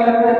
para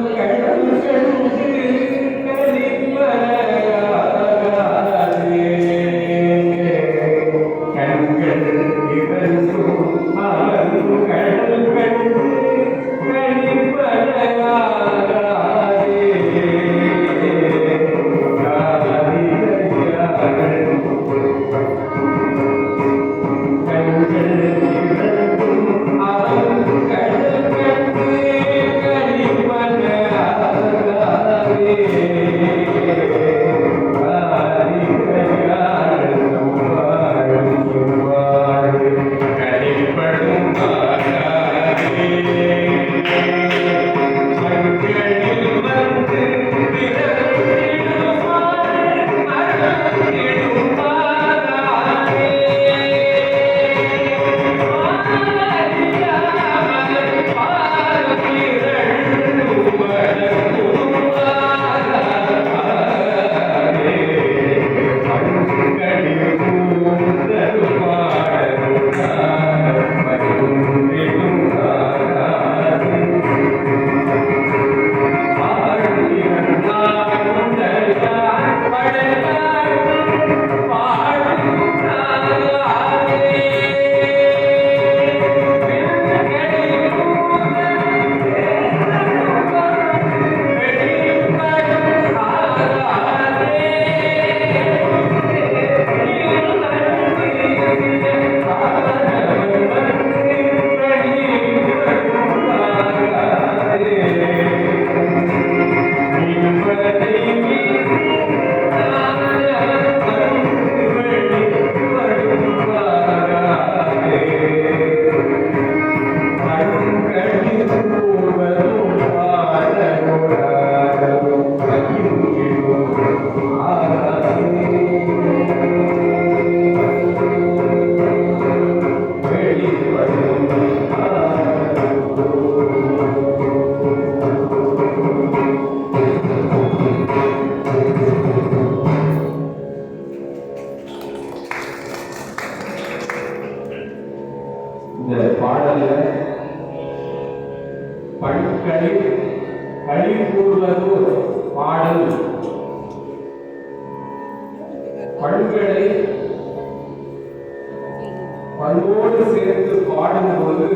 பண்போடு சேர்த்து பாடும்போது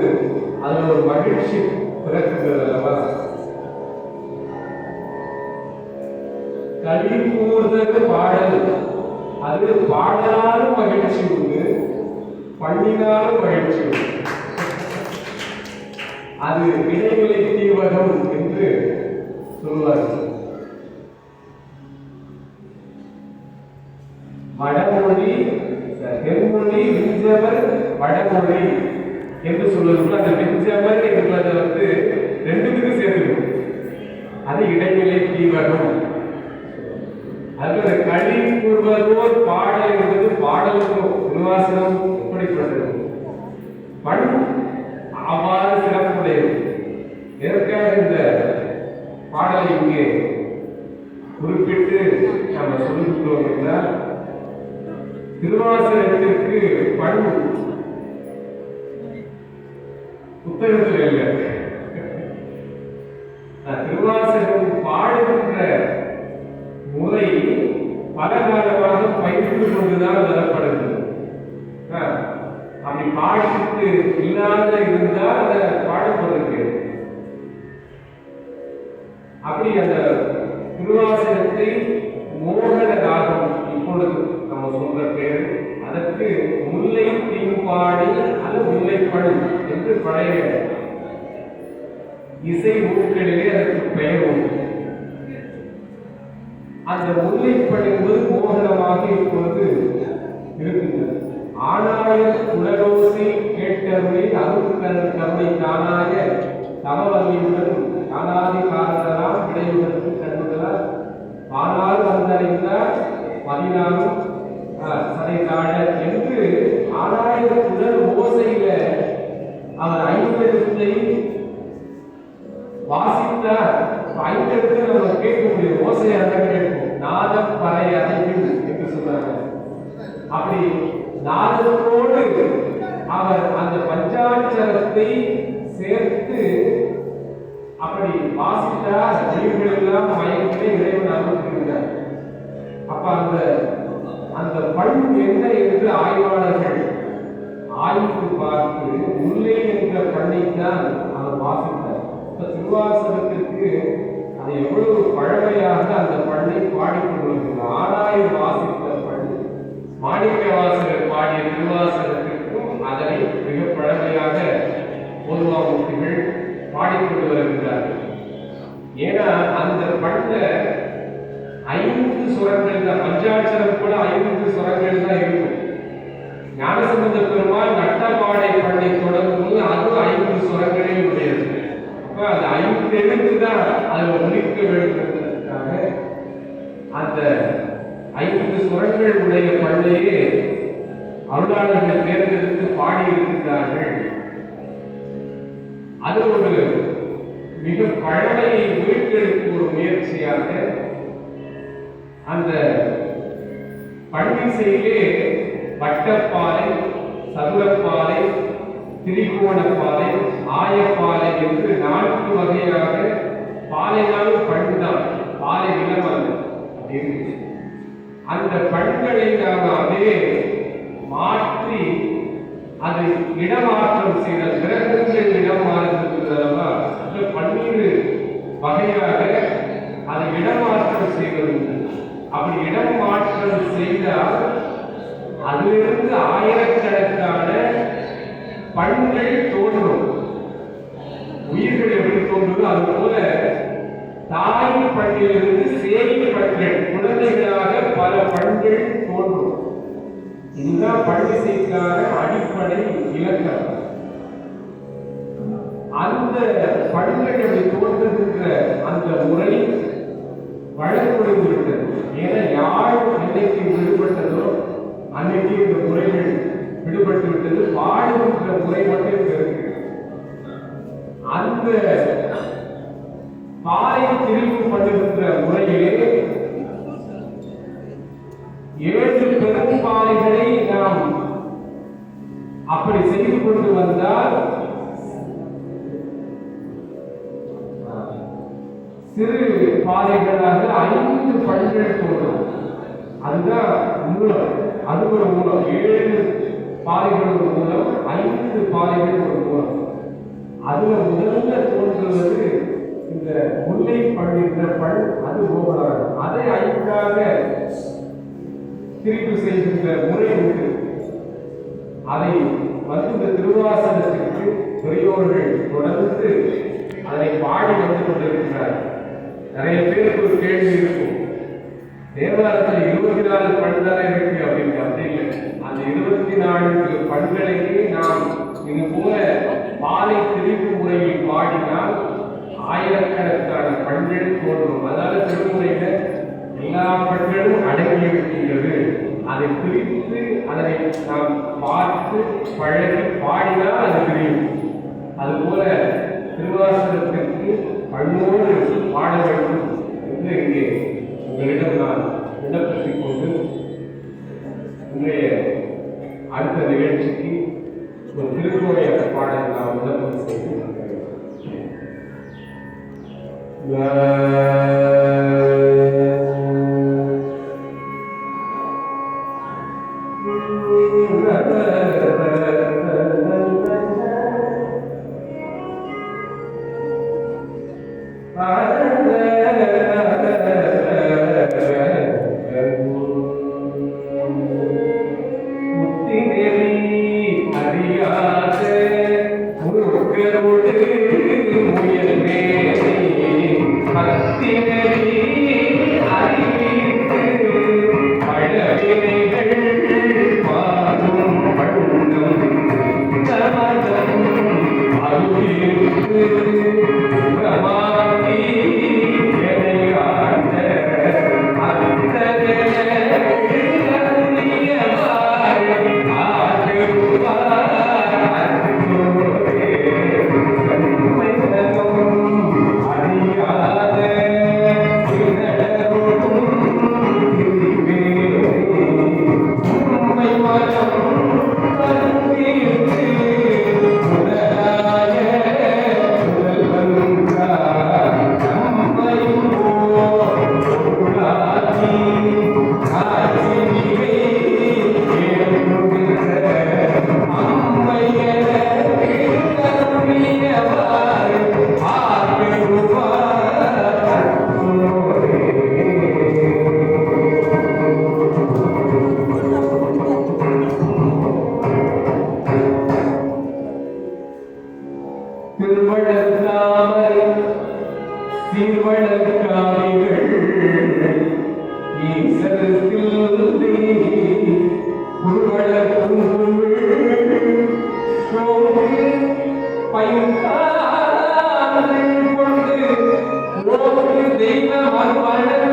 அதில் ஒரு மகிழ்ச்சி பிறக்குகிறது அல்லவா? களி கூர்ந்தது பாடல். அது பாடலாலும் மகிழ்ச்சி உண்டு பண்ணினாலும் மகிழ்ச்சி உண்டு. அது இடைவெளி தீவகம் என்று சொல்வார்கள். விஞ்சவர் என்று சொல்வதற்கு அந்த விஞ்சவர் என்பதை வந்து ரெண்டுத்துக்கும் சேர்த்துக்கணும் அது இடைநிலை தீவனம். அதுல அந்த களி கூறுவதோர் பாடல் என்பது பாடலுக்கும் நிவாசனம் இப்படிப்பட்டது பண் அவ்வாறு சிறப்புடையது. எதற்காக இந்த பாடலை இங்கே குறிப்பிட்டு நம்ம சொல்லிக்கிறோம் என்றால் திருவாசனத்திற்கு பண் புத்தகத்தில் இல்லை திருவாசகம் பாடுகின்ற முறை பல காலமாக பயிர்த்து கொண்டுதான் நூல்களிலே அதற்கு பெயர் உண்டு. அந்த முல்லைப்படு மோகனமாக இப்பொழுது இருக்கின்றது. ஆனாய உலகோசை கேட்டருளை அருட்கண் கருணை தானாய தமவல்லியுடன் காணாதி காரணலாம் விளைவுகளுக்கு கண்டுகளால் ஆனால் வந்தடைந்தார். பதினாலும் சதை தாழ என்று ஆனாயிரம் பாடிக்கொண்டு வருகிறார்கள் ஏன்னா அந்த பண்ண ஐந்து சுரங்கள் தான். பஞ்சாட்சரம் கூட ஐந்து சுரங்கள் தான் இருக்கும். ஞானசம்பந்த பெருமாள் நட்டப்பாடை பண்ணை தொடங்கும் போது ஐந்து சுரங்களே உடையது. அப்ப அது ஐந்து எழுத்து தான் அதை ஒழிக்க வேண்டும்ன்றதுக்காக அந்த ஐந்து சுரங்கள் உடைய பண்ணையே அருளாளர்கள் தேர்ந்தெடுத்து பாடியிருக்கிறார்கள். அது ஒரு மிக பழமையை மீட்டெடுக்கும் ஒரு முயற்சியாக அந்த பன்னிசையிலே வட்டப்பாலை சதுரப்பாலை திரிகோணப்பாலை ஆயப்பாலை என்று நான்கு வகையாக பாலைனாலும் பண்புதான் பாலை நிலம் அப்படின்னு அந்த பண்களை அப்படியே மாற்றி அதை இடமாற்றம் செய்தது கிரகங்கள் இடம் மாறுகிறதல்லவா அந்த பன்னீர் வகையாக அதை இடமாற்றம் செய்வது அப்படி இடம் மாற்றம் செய்தால் அதிலிருந்து ஆயிரக்கணக்கான பண்கள் தோன்றும் உயிர்கள் எப்படி தோன்றுதோ அது போல தாய் பண்டிலிருந்து சேரி பண்கள் குழந்தைகளாக பல பண்கள் தோன்றும் இதுதான் பண்டிசைக்கான அடிப்படை இலக்கம் அந்த பண்கள் அப்படி அந்த முறை வழக்கொழிந்து விட்டது ஏன்னா யார் அன்னைக்கு விடுபட்டதோ அன்னைக்கு இந்த முறைகள் விடுபட்டு விட்டது பாடுகின்ற முறை மட்டும் இப்ப இருக்கு அந்த பாறை திரும்பி பண்ணுகின்ற முறையிலே ஏழு பெரும் பாறைகளை நாம் அப்படி செய்து கொண்டு வந்தால் சிறு பாதைகளாக ஐந்து அதுதான் மூலம். அது ஒரு மூலம். ஏழு பாதைகள் ஒரு மூலம் ஐந்து பாதைகள் ஒரு மூலம். அதுல முதல்ல தோன்றுவது இந்த முல்லை பள்ளின்ற பண் அது ஓவராகும் அதை ஐந்தாக திருப்பி செய்கின்ற முறை உண்டு. அதை வந்து இந்த திருவாசனத்திற்கு பெரியோர்கள் தொடர்ந்து அதை பாடி வந்து கொண்டிருக்கிறார் நிறைய பேருக்கு ஒரு கேள்வி இருக்கும். தேவாரத்தில் இருபத்தி நாலு பண்களை இருக்கு அப்படின்னு அப்படி இல்லை. அந்த இருபத்தி நான்கு பண்களையே நாம் இது போல பாலை திரிப்பு முறையில் பாடினால் ஆயிரக்கணக்கான பண்கள் தோன்றும். அதாவது திருமுறையில எல்லா பண்களும் அடங்கி இருக்கின்றது அதை பிரித்து அதனை நாம் பார்த்து பழகி பாடினால் அது பிரியும். அதுபோல திருவாசகத்திற்கு பண்ணோடு தெய்வ மறுமணல்